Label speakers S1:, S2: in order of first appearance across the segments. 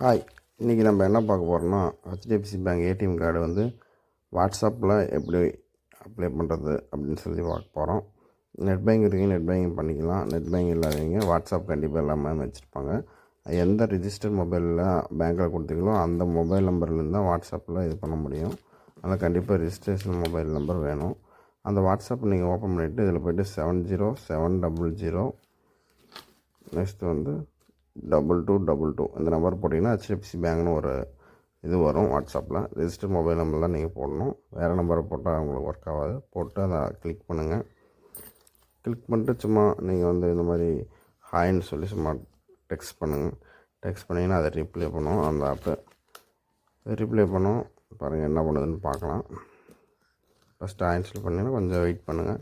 S1: Hi இன்றைக்கி நம்ம என்ன பார்க்க போகிறோம்னா ஹெச்டிஎஃப்சி பேங்க் ஏடிஎம் கார்டு வந்து வாட்ஸ்அப்பில் எப்படி அப்ளை பண்ணுறது அப்படின்னு சொல்லி பார்க்க போகிறோம் நெட் பேங்க் இருக்கீங்க நெட் பேங்கிங் பண்ணிக்கலாம். நெட் பேங்க் இல்லாதவங்க வாட்ஸ்அப் கண்டிப்பாக எல்லாமே வச்சுருப்பாங்க. எந்த ரிஜிஸ்டர் மொபைலில் பேங்க்கில் கொடுத்தீங்களோ அந்த மொபைல் நம்பர்லேருந்து தான் வாட்ஸ்அப்பில் இது பண்ண முடியும். அதில் கண்டிப்பாக ரிஜிஸ்ட்ரேஷன் மொபைல் நம்பர் வேணும். அந்த வாட்ஸ்அப் நீங்கள் ஓப்பன் பண்ணிவிட்டு இதில் போய்ட்டு seven zero seven double zero next வந்து டபுள் டூ டபுள் டூ இந்த நம்பர் போட்டிங்கன்னா ஹெச்டிஎஃப்சி பேங்க்னு ஒரு இது வரும் வாட்ஸ்அப்பில் ரெஜிஸ்டர் மொபைல் நம்பர் தான் நீங்கள் போடணும். வேறு நம்பரை போட்டால் உங்களுக்கு ஒர்க் ஆகாது. போட்டு அதை கிளிக் பண்ணுங்கள் கிளிக் பண்ணிட்டு சும்மா நீங்கள் வந்து இந்த மாதிரி ஹாய்ன்னு சொல்லி சும்மா டெக்ஸ்ட் பண்ணுங்கள் டெக்ஸ்ட் பண்ணிங்கன்னா அதை ரிப்ளை பண்ணும். அந்த ஆப்பு ரிப்ளை பண்ணும். பாருங்கள் என்ன பண்ணுதுன்னு பார்க்கலாம். ஃபஸ்ட்டு இன்ஸ்டால் பண்ணிங்கன்னா கொஞ்சம் வெயிட் பண்ணுங்கள்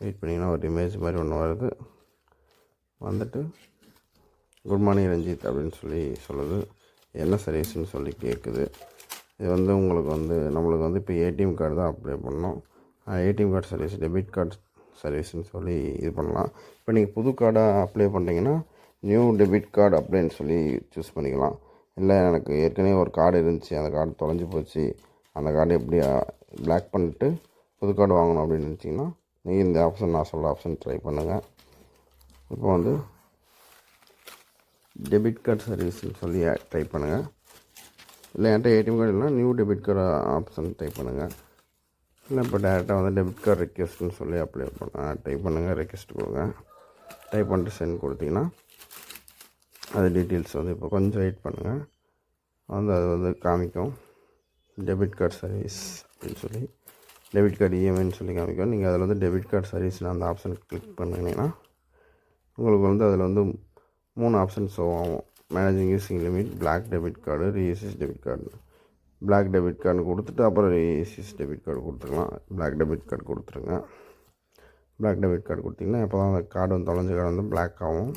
S1: வெயிட் பண்ணிங்கன்னா ஒரு இமேஜ் மாதிரி ஒன்று வருது. வந்துட்டு குட் மார்னிங் ரஞ்சித் அப்படின்னு சொல்லி சொல்லுது. என்ன சர்வீஸ்னு சொல்லி கேட்குது இது வந்து உங்களுக்கு வந்து நம்மளுக்கு வந்து இப்போ ஏடிஎம் கார்டு தான் அப்ளை பண்ணோம் ATM card service debit card சர்வீஸ்னு சொல்லி இது பண்ணலாம். இப்போ நீங்கள் புது கார்டாக அப்ளை பண்ணிங்கன்னா நியூ டெபிட் கார்டு அப்படின்னு சொல்லி சூஸ் பண்ணிக்கலாம். இல்லை எனக்கு ஏற்கனவே ஒரு கார்டு இருந்துச்சு அந்த கார்டு தொலைஞ்சு போச்சு. அந்த கார்டு எப்படி பிளாக் பண்ணிட்டு புது கார்டு வாங்கணும் அப்படின்னு நினச்சிங்கன்னா நீங்கள் இந்த ஆப்ஷன் நான் சொல்கிற ஆப்ஷன் ட்ரை பண்ணுங்கள் இப்போ வந்து டெபிட் கார்டு சர்வீஸ்னு சொல்லி டைப் பண்ணுங்கள் இல்லை என்கிட்ட ஏடிஎம் கார்டு இல்லைனா new debit card option type பண்ணுங்கள் இல்லை இப்போ டேரெக்டாக வந்து டெபிட் கார்டு ரெக்வஸ்ட்னு சொல்லி அப்ளை பண்ண டைப் பண்ணுங்கள் ரெக்வஸ்ட் கொடுங்க டைப் பண்ணிட்டு சென்ட் கொடுத்தீங்கன்னா அது டீட்டெயில்ஸ் வந்து இப்போ கொஞ்சம் வெயிட் பண்ணுங்கள் வந்து அது வந்து காமிக்கும். டெபிட் கார்டு சர்வீஸ் அப்படின்னு சொல்லி. டெபிட் கார்டு இஎம்ஐன்னு சொல்லி காமிக்கும். நீங்கள் அதில் வந்து டெபிட் கார்டு சர்வீஸ்னு அந்த ஆப்ஷன் கிளிக் பண்ணிங்கன்னா உங்களுக்கு வந்து அதில் வந்து மூணு ஆப்ஷன் ஷோ ஆகும் managing using limit block debit card reissue debit card block debit card கொடுத்துட்டு அப்புறம் ரீஎஸ்எஸ் டெபிட் கார்டு கொடுத்துக்கலாம் பிளாக் டெபிட் கார்டு கொடுத்துருங்க. பிளாக் டெபிட் கார்டு கொடுத்திங்கன்னா இப்போ தான் அந்த கார்டு வந்து தொலைஞ்ச கார்டு வந்து பிளாக் ஆகும்.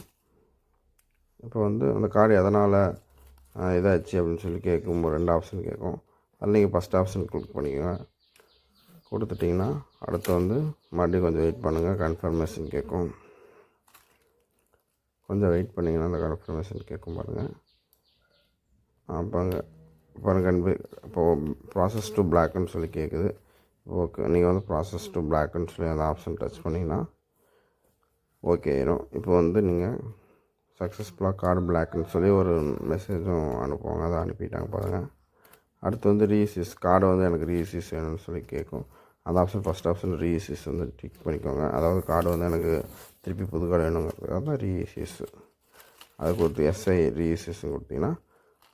S1: இப்போ வந்து அந்த கார்டு எதனால் இதாச்சு அப்படின்னு சொல்லி கேட்கும் ரெண்டு ஆப்ஷன் கேட்கும். அதில் நீங்கள் ஃபஸ்ட் ஆப்ஷன் கிளிக் பண்ணிக்கோங்க. கொடுத்துட்டிங்கன்னா அடுத்து வந்து மறுபடியும் கொஞ்சம் வெயிட் பண்ணுங்கள் கன்ஃபர்மேஷன் கேட்கும். கொஞ்சம் வெயிட் பண்ணிங்கன்னா அந்த கன்ஃபர்மேஷன் கேட்கும் பாருங்கள் அப்பாங்க பாருங்கள் இப்போது ப்ராசஸ் டு பிளாக்னு சொல்லி கேட்குது ஓகே நீங்கள் வந்து ப்ராசஸ் டு பிளாக்னு சொல்லி அந்த ஆப்ஷன் டச் பண்ணிங்கன்னா ஓகே ஆயிரும். இப்போ வந்து நீங்கள் சக்ஸஸ்ஃபுல்லாக கார்டு பிளாக்னு சொல்லி ஒரு மெசேஜும் அனுப்புவாங்க. அதை அனுப்பிட்டாங்க பாருங்கள் அடுத்து வந்து ரீசிஸ் கார்டு வந்து எனக்கு ரீசிஸ் வேணும்னு சொல்லி கேட்கும். அந்த ஆப்ஷன் ஃபஸ்ட் ஆப்ஷன் ரீஇஷ்யூஸ் வந்து டிக் பண்ணிக்கோங்க. அதாவது கார்டு வந்து எனக்கு திருப்பி புது கார்டு வேணுங்கிறது தான் ரீஇஷ்யூஸ் அது கொடுத்து எஸ்ஐ ரீஇஷ்யூஸ் கொடுத்தீங்கன்னா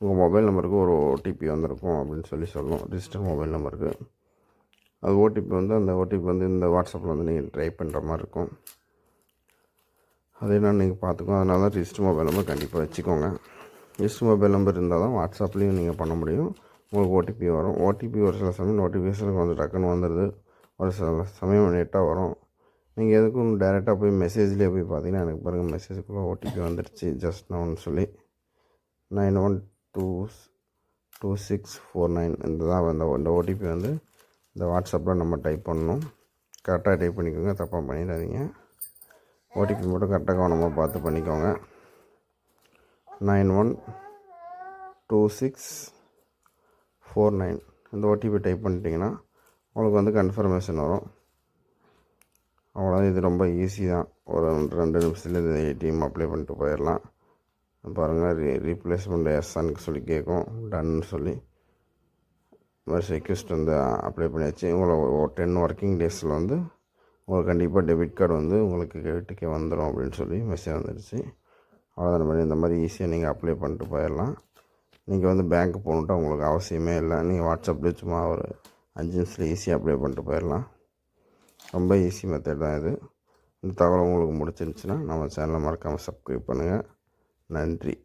S1: உங்கள் மொபைல் நம்பருக்கு ஒரு ஓடிபி வந்திருக்கும் அப்படின்னு சொல்லி சொல்லணும். ரிஜிஸ்டர் மொபைல் நம்பருக்கு அது ஓடிபி வந்து அந்த ஓடிபி வந்து இந்த வாட்ஸ்அப்பில் வந்து நீங்கள் ட்ரை பண்ணுற மாதிரி இருக்கும். அது நான் நீங்கள் பார்த்துக்கோங்க அதனால தான் ரிஜிஸ்டர் மொபைல் நம்பர் கண்டிப்பாக வச்சுக்கோங்க. ரிஜிஸ்டர் மொபைல் நம்பர் இருந்தால் தான் வாட்ஸ்அப்லேயும் நீங்கள் பண்ண முடியும். உங்களுக்கு ஓடிபி வரும். ஓடிபி ஒரு சில சமயம் நோட்டிஃபிகேஷனுக்கு வந்து டக்குன்னு வந்துடுது. ஒரு சில சமயம் லேட்டாக வரும். நீங்கள் எதுக்கும் டேரெக்டாக போய் மெசேஜ்லேயே போய் பார்த்தீங்கன்னா எனக்கு பாருங்கள் மெசேஜுக்குள்ளே ஓடிபி வந்துடுச்சு ஜஸ்ட் நவுன்னு சொல்லி. Nine one two two six four nine இந்த தான் இந்த இந்த ஓடிபி வந்து இந்த வாட்ஸ்அப்பில் நம்ம டைப் பண்ணணும். கரெக்டாக டைப் பண்ணிக்கோங்க தப்பாக பண்ணிடாதீங்க. ஓடிபி மட்டும் கரெக்டாக கவனமாக பார்த்து பண்ணிக்கோங்க. Nine one two six four nine இந்த ஓடிபி டைப் பண்ணிட்டீங்கன்னா உங்களுக்கு வந்து கன்ஃபர்மேஷன் வரும். அவ்வளோதான் இது ரொம்ப ஈஸி தான். ஒரு ரெண்டு நிமிஷத்தில் இந்த ஏடிஎம் அப்ளை பண்ணிட்டு போயிடலாம். பாருங்கள் ரீ ரீப்ளேஸ்மெண்ட் எஸ்ஸான்னு சொல்லி கேட்கும். டன்னு சொல்லி. மாதிரி செக்யூஸ்ட் வந்து அப்ளை பண்ணியாச்சு. உங்களை ஒரு டென் ஒர்க்கிங் டேஸில் வந்து உங்களுக்கு கண்டிப்பாக டெபிட் கார்டு வந்து உங்களுக்கு வீட்டுக்கே வந்துடும் அப்படின்னு சொல்லி மெசேஜ் வந்துடுச்சு அவ்வளோதான் மாதிரி இந்த மாதிரி ஈஸியாக நீங்கள் அப்ளை பண்ணிட்டு போயிடலாம். நீங்கள் வந்து பேங்க்கு போகணுன்ட்டு உங்களுக்கு அவசியமே இல்லை. நீங்கள் வாட்ஸ்அப்பில் சும்மா ஒரு அஞ்சு நிமிஷத்தில் ஈஸியாக அப்ளை பண்ணிட்டு போயிடலாம். ரொம்ப ஈஸி மெத்தட் தான் இது. இந்த தகவல் உங்களுக்கு முடிச்சிருந்துச்சுன்னா நம்ம சேனலை மறக்காமல் சப்ஸ்கிரைப் பண்ணுங்கள் நன்றி.